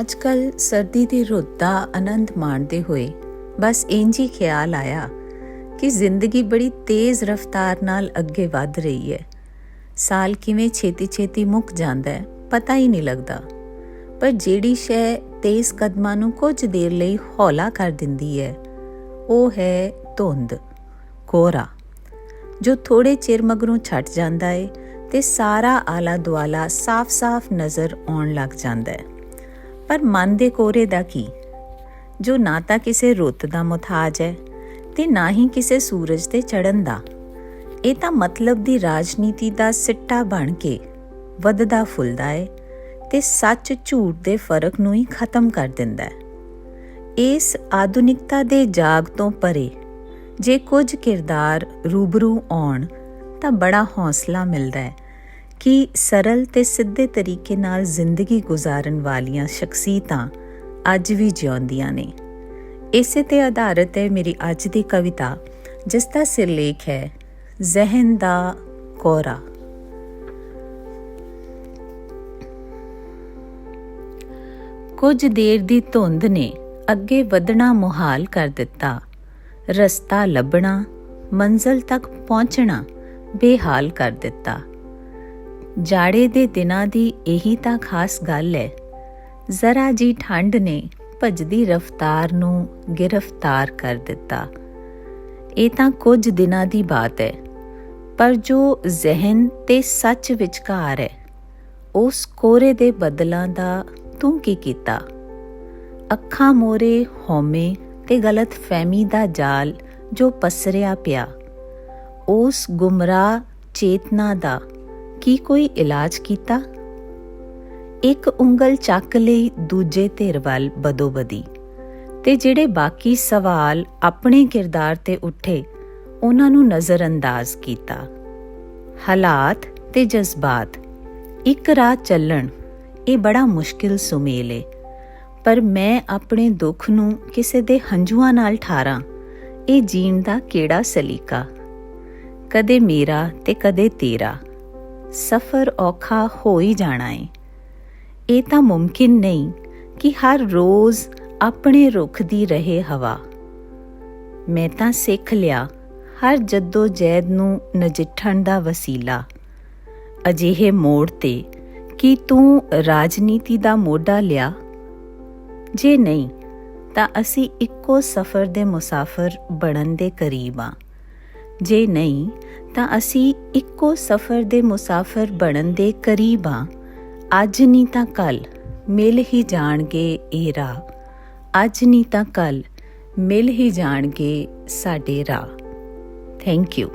ਅੱਜ ਅੱਜਕੱਲ ਸਰਦੀ ਦੀ ਰੁੱਤ ਦਾ ਆਨੰਦ ਮਾਣਦੇ ਹੋਏ ਬਸ ਇੰਜ ਹੀ ਖਿਆਲ ਆਇਆ ਕਿ ਜ਼ਿੰਦਗੀ ਬੜੀ ਤੇਜ਼ ਰਫ਼ਤਾਰ ਨਾਲ ਅੱਗੇ ਵਧ ਰਹੀ ਹੈ। ਸਾਲ ਕਿਵੇਂ ਛੇਤੀ-ਛੇਤੀ ਮੁੱਕ ਜਾਂਦਾ ਹੈ, ਪਤਾ ਹੀ ਨਹੀਂ ਲੱਗਦਾ। ਪਰ ਜਿਹੜੀ ਸ਼ੈ ਤੇਜ਼ ਕਦਮਾਂ ਨੂੰ ਕੁਝ ਦੇਰ ਲਈ ਹੌਲਾ ਕਰ ਦਿੰਦੀ ਹੈ, ਉਹ ਹੈ ਧੁੰਦ ਕੋਰਾ ਜੋ ਥੋੜੇ ਚਿਰ ਮਗਰੋਂ ਛੱਟ ਜਾਂਦਾ ਹੈ ਤੇ ਸਾਰਾ ਆਲਾ ਦੁਆਲਾ ਸਾਫ਼-ਸਾਫ਼ ਨਜ਼ਰ ਆਉਣ ਲੱਗ ਜਾਂਦਾ ਹੈ। ਪਰ ਮਨ ਦੇ ਕੋਰੇ ਦਾ ਕੀ? ਜੋ ਨਾ ਤਾਂ ਕਿਸੇ ਰੁੱਤ ਦਾ ਮੁਤਾਜ ਹੈ ਤੇ ਨਾ ਹੀ ਕਿਸੇ ਸੂਰਜ 'ਤੇ ਚੜ੍ਹਨ ਦਾ। ਇਹ ਤਾਂ ਮਤਲਬ ਦੀ ਰਾਜਨੀਤੀ ਦਾ ਸਿੱਟਾ ਬਣ ਕੇ ਵੱਧਦਾ ਫੁੱਲਦਾ ਹੈ ਤੇ ਸੱਚ ਝੂਠ ਦੇ ਫ਼ਰਕ ਨੂੰ ਹੀ ਖਤਮ ਕਰ ਦਿੰਦਾ ਹੈ। ਇਸ ਆਧੁਨਿਕਤਾ ਦੇ ਜਾਗ ਤੋਂ ਪਰੇ ਜੇ ਕੁਝ ਕਿਰਦਾਰ ਰੂਬਰੂ ਆਉਣ ਤਾਂ ਬੜਾ ਹੌਸਲਾ ਮਿਲਦਾ ਹੈ ਕਿ ਸਰਲ ਤੇ ਸਿੱਧੇ ਤਰੀਕੇ ਨਾਲ ਜ਼ਿੰਦਗੀ ਗੁਜ਼ਾਰਨ ਵਾਲੀਆਂ ਸ਼ਖਸੀਅਤਾਂ ਅੱਜ ਵੀ ਜਿਉਂਦੀਆਂ ਨੇ। ਇਸੇ ਤੇ ਆਧਾਰਿਤ ਹੈ ਮੇਰੀ ਅੱਜ ਦੀ ਕਵਿਤਾ, ਜਿਸ ਦਾ ਸਿਰਲੇਖ ਹੈ, ਜ਼ਹਿਨ ਦਾ ਕੋਰਾ। ਕੁਝ ਦੇਰ ਦੀ ਧੁੰਦ ਨੇ ਅੱਗੇ ਵਧਣਾ ਮੁਹਾਲ ਕਰ ਦਿੱਤਾ। ਰਸਤਾ ਲੱਭਣਾ, ਮੰਜ਼ਲ ਤੱਕ ਪਹੁੰਚਣਾ ਬੇਹਾਲ ਕਰ ਦਿੱਤਾ। ਜਾੜੇ ਦੇ ਦਿਨਾਂ ਦੀ ਇਹੀ ਤਾਂ ਖਾਸ ਗੱਲ ਹੈ ਜ਼ਰਾ ਜੀ ਠੰਡ ਨੇ ਭਜਦੀ ਰਫ਼ਤਾਰ ਨੂੰ ਗ੍ਰਿਫਤਾਰ ਕਰ ਦਿੱਤਾ। ਇਹ ਤਾਂ ਕੁਝ ਦਿਨਾਂ ਦੀ ਬਾਤ ਹੈ ਪਰ ਜੋ ਜ਼ਿਹਨ ਤੇ ਸੱਚ ਵਿਚਕਾਰ ਹੈ ਉਸ ਕੋਰੇ ਦੇ ਬਦਲਾਂ ਦਾ ਤੂੰ ਕੀ ਕੀਤਾ? ਅੱਖਾਂ ਮੋਰੇ ਹਉਮੈ ਤੇ ਗਲਤ ਫਹਿਮੀ ਦਾ ਜਾਲ ਜੋ ਪਸਰਿਆ ਪਿਆ, ਉਸ ਗੁੰਮਰਾਹ ਚੇਤਨਾ ਦਾ ਕੀ ਕੋਈ ਇਲਾਜ ਕੀਤਾ? ਇੱਕ ਉਂਗਲ ਚੱਕ ਲਈ ਦੂਜੇ ਧਿਰ ਵੱਲ ਬਦੋਬਦੀ, ਤੇ ਜਿਹੜੇ ਬਾਕੀ ਸਵਾਲ ਆਪਣੇ ਕਿਰਦਾਰ ਤੇ ਉੱਠੇ, ਉਹਨਾਂ ਨੂੰ ਨਜ਼ਰਅੰਦਾਜ਼ ਕੀਤਾ। ਹਾਲਾਤ ਤੇ ਜਜ਼ਬਾਤ, ਇੱਕ ਰਾਹ ਚੱਲਣ, ਇਹ ਬੜਾ ਮੁਸ਼ਕਿਲ ਸੁਮੇਲ ਏ। ਪਰ ਮੈਂ ਆਪਣੇ ਦੁੱਖ ਨੂੰ ਕਿਸੇ ਦੇ ਹੰਝੂਆਂ ਨਾਲ ਠਾਰਾਂ, ਇਹ ਜੀਣ ਦਾ ਕਿਹੜਾ ਸਲੀਕਾ? ਕਦੇ ਮੇਰਾ ਤੇ ਕਦੇ ਤੇਰਾ। ਸਫ਼ਰ ਔਖਾ ਹੋ ਹੀ ਜਾਣਾ ਏ। ਇਹ ਤਾਂ ਮੁਮਕਿਨ ਨਹੀਂ ਕਿ ਹਰ ਰੋਜ਼ ਆਪਣੇ ਰੁੱਖ ਦੀ ਰਹੇ ਹਵਾ। ਮੈਂ ਤਾਂ ਸਿੱਖ ਲਿਆ ਹਰ ਜੱਦੋ ਜੈਦ ਨੂੰ ਨਜਿੱਠਣ ਦਾ ਵਸੀਲਾ। ਅਜਿਹੇ ਮੋੜ ਤੇ ਕਿ ਤੂੰ ਰਾਜਨੀਤੀ ਦਾ ਮੋਢਾ ਲਿਆ? ਜੇ ਨਹੀਂ, ਤਾਂ ਅਸੀਂ ਇੱਕੋ ਸਫ਼ਰ ਦੇ ਮੁਸਾਫਰ ਬਣਨ ਦੇ ਕਰੀਬ ਆ। ਜੇ ਨਹੀਂ, ਤਾਂ ਅਸੀਂ ਇੱਕੋ ਸਫ਼ਰ ਦੇ ਮੁਸਾਫਰ ਬਣਨ ਦੇ ਕਰੀਬ ਆ। ਅੱਜ ਨਹੀਂ ਤਾਂ ਕੱਲ ਮਿਲ ਹੀ ਜਾਣਗੇ ਇਹ ਰਾਹ। ਅੱਜ ਨਹੀਂ ਤਾਂ ਕੱਲ ਮਿਲ ਹੀ ਜਾਣਗੇ ਸਾਡੇ ਰਾਹ। Thank you